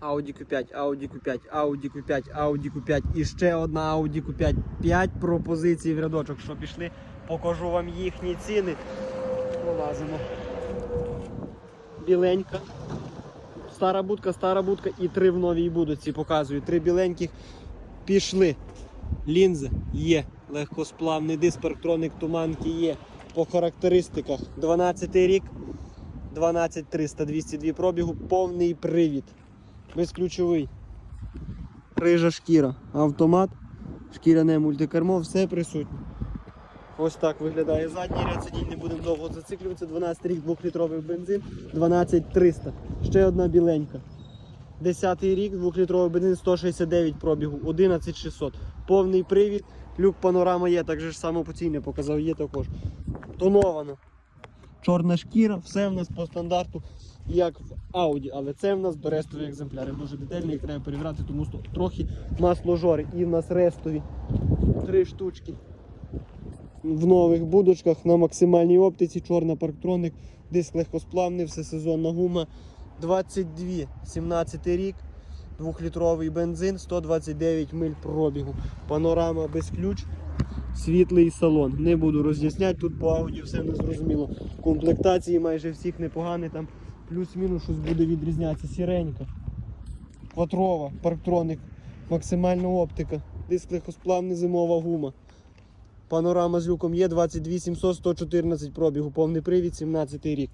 Audi Q5, Audi Q5, Audi Q5, Audi Q5 і ще одна Audi Q5. 5 пропозицій в рядочок, що пішли. Покажу вам їхні ціни. Вилазимо. Біленька. Стара будка, стара будка і три в новій будці показую. Три біленьких пішли. Лінзи є. Легкосплавний диск, туманки є. По характеристиках 12 рік, 12300, 202 пробігу, повний привід. Безключовий. Рижа шкіра, автомат, шкіряне мультикермо, все присутнє. Ось так виглядає задній ряд сидінь, не будемо довго зациклюватися. 12 рік, 2-літровий бензин, 12300. Ще одна біленька. 10 рік, 2-літровий бензин, 169 пробігу, 11600. Повний привід, люк панорама є, так же ж само по показав, є також. Тоновано. Чорна шкіра, все в нас по стандарту, як в Audi, але це в нас до рестові екземпляри. Дуже детальні, їх треба перевіряти, тому що трохи масложори. І в нас рестові три штучки. В нових будочках на максимальній оптиці, чорна парктроник, диск легкосплавний, всесезонна гума. 22, 17 рік, 2-літровий бензин, 129 миль пробігу. Панорама без ключ, світлий салон. Не буду роз'ясняти, тут по ауді все не зрозуміло. Комплектації майже всіх непогані, там плюс-мінус щось буде відрізнятися. Сіренька, квадрова, парктроник, максимальна оптика, диск легкосплавний, зимова гума. Панорама з люком є 22 700 114 пробігу, повний привід, 17 рік.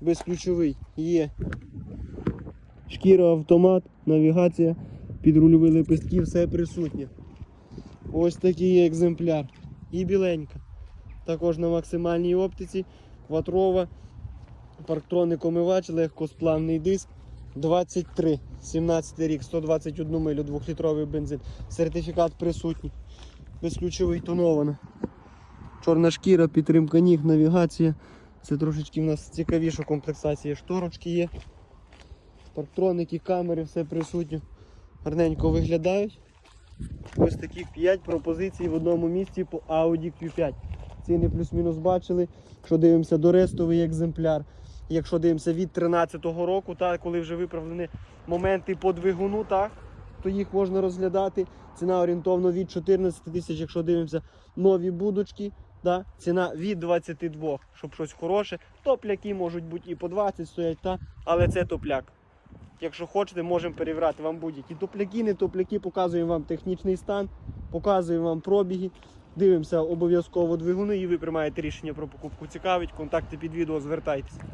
Безключовий є. Шкіра автомат, навігація, підрульові лепестки, все присутнє. Ось такий екземпляр. І біленька. Також на максимальній оптиці, квадрова, парктроник омивач, легкосплавний диск. 23, 17 рік, 121 милю, 2-літровий бензин. Сертифікат присутній. Безключовий тоновано. Чорна шкіра, підтримка ніг, навігація. Це трошечки в нас цікавіша комплектація. Шторочки є. Парктроники, камери, все присутнє. Гарненько виглядають. Ось таких 5 пропозицій в одному місці по Audi Q5. Ціни плюс-мінус бачили. Якщо дивимося до рестовий екземпляр. Якщо дивимося від 13-го року, так, коли вже виправлені моменти по двигуну, так, то їх можна розглядати. Ціна орієнтовно від 14 тисяч, якщо дивимося нові будочки. Да? Ціна від 22, щоб щось хороше. Топляки можуть бути і по 20 стоять, та? але це топляк. Якщо хочете, можемо перевіряти вам будь-які топляки, не топляки, показуємо вам технічний стан, показуємо вам пробіги. Дивимося обов'язково двигуни і ви приймаєте рішення про покупку. Цікавить, контакти під відео, звертайтеся.